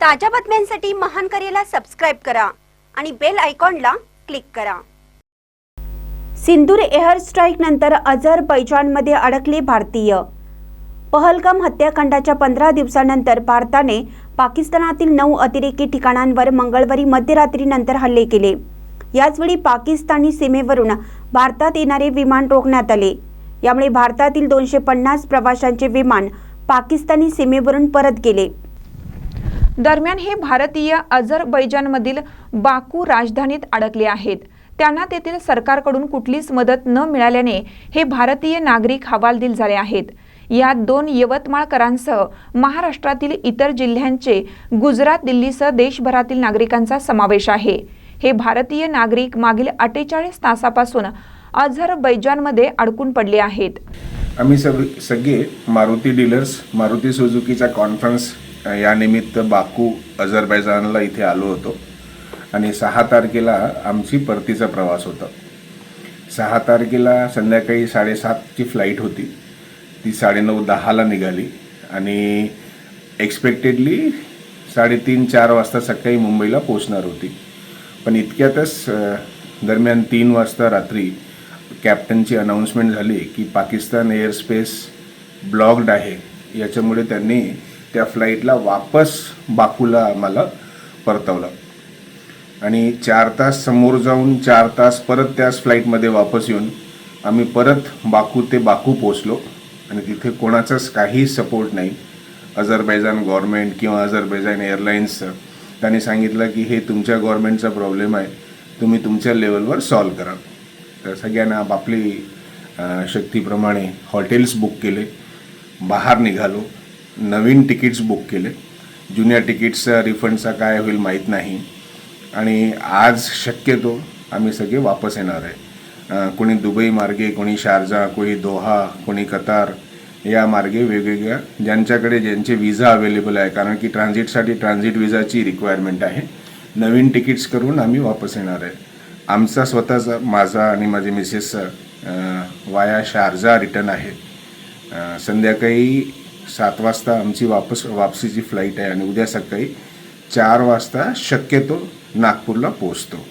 ताज्या बातम्यांसाठी महान करेला सबस्क्राईब करा आणि बेल आयकॉनला क्लिक करा. सिंदूर एअर स्ट्राईक नंतर अझरबैजानमध्ये अडकले भारतीय. पहलगाम हत्याकांडाच्या पंधरा दिवसानंतर भारताने पाकिस्तानातील नऊ अतिरेकी ठिकाणांवर मंगळवारी मध्यरात्रीनंतर हल्ले केले. याचवेळी पाकिस्तानी सीमेवरून भारतात येणारे विमान रोखण्यात आले. यामुळे भारतातील दोनशे पन्नास प्रवाशांचे विमान पाकिस्तानी सीमेवरून परत गेले. दरम्यान हे भारतीय अझरबैजानमधील बाकू राजधानीत अडकले आहेत. त्यांना तेथील सरकारकडून कुठलीच मदत न मिळाल्याने हे भारतीय नागरिक हवालदिल झाले आहेत. यात दोन यवतमाळकरांसह महाराष्ट्रातील इतर जिल्ह्यांचे गुजरात दिल्लीसह देशभरातील नागरिकांचा समावेश आहे. हे भारतीय नागरिक मागील अठ्ठेचाळीस तासापासून अझरबैजानमध्ये अडकून पडले आहेत. आम्ही सग सगळे मारुती डीलर्स मारुती सुझुकीचा कॉन्फरन्स यानिमित्त बाकू अझरबैजानला इथे आलो होतो. आणि सहा तारखेला आमची परतीचा प्रवास होता. सहा तारखेला संध्याकाळी साडेसातची फ्लाईट होती. ती साडेनऊ दहाला निघाली. आणि एक्सपेक्टेडली साडेतीन चार वाजता सकाळी मुंबईला पोचणार होती. पण इतक्यातच दरम्यान तीन वाजता रात्री कॅप्टनची अनाऊन्समेंट झाली की पाकिस्तान एअरस्पेस ब्लॉक्ड आहे. याच्यामुळे त्यांनी त्या फ्लाईटला वापस बाकूला आम्हाला परतवलं. आणि चार तास समोर जाऊन चार तास परत त्याच फ्लाईटमध्ये वापस येऊन आम्ही परत बाकू ते बाकू पोचलो आणि तिथे कोणाचाच काही सपोर्ट नाही. अझरबैजान गव्हर्मेंट किंवा अझरबैजान एअरलाईन्सचं त्यांनी सांगितलं की हे तुमच्या गव्हर्मेंटचा प्रॉब्लेम आहे. तुम्ही तुमच्या लेवलवर सॉल्व करा. तर सगळ्यांना आपापली शक्तीप्रमाणे हॉटेल्स बुक केले. बाहेर निघालो. नवीन तिकीट्स बुक केले जुन्या तिकीट्सचा रिफंडचा काय होईल माहीत नाही. आणि आज शक्यतो आम्ही सगळे वापस येणार आहे. कोणी दुबई मार्गे कोणी शारजा कोणी दोहा कोणी कतार या मार्गे वेगवेगळ्या ज्यांच्याकडे ज्यांचे विजा अवेलेबल आहे. कारण की ट्रान्झिटसाठी ट्रान्झिट विजाची रिक्वायरमेंट आहे. नवीन तिकीट्स करून आम्ही वापस येणार आहे. आमचा स्वतःचा माझा आणि माझे मिसेसचा वाया शारजा रिटर्न आहे. संध्याकाळी सात वाजता आमची वापस वापसीची फ्लाईट आहे आणि उद्या सकाळी चार वाजता शक्यतो नागपूरला पोचतो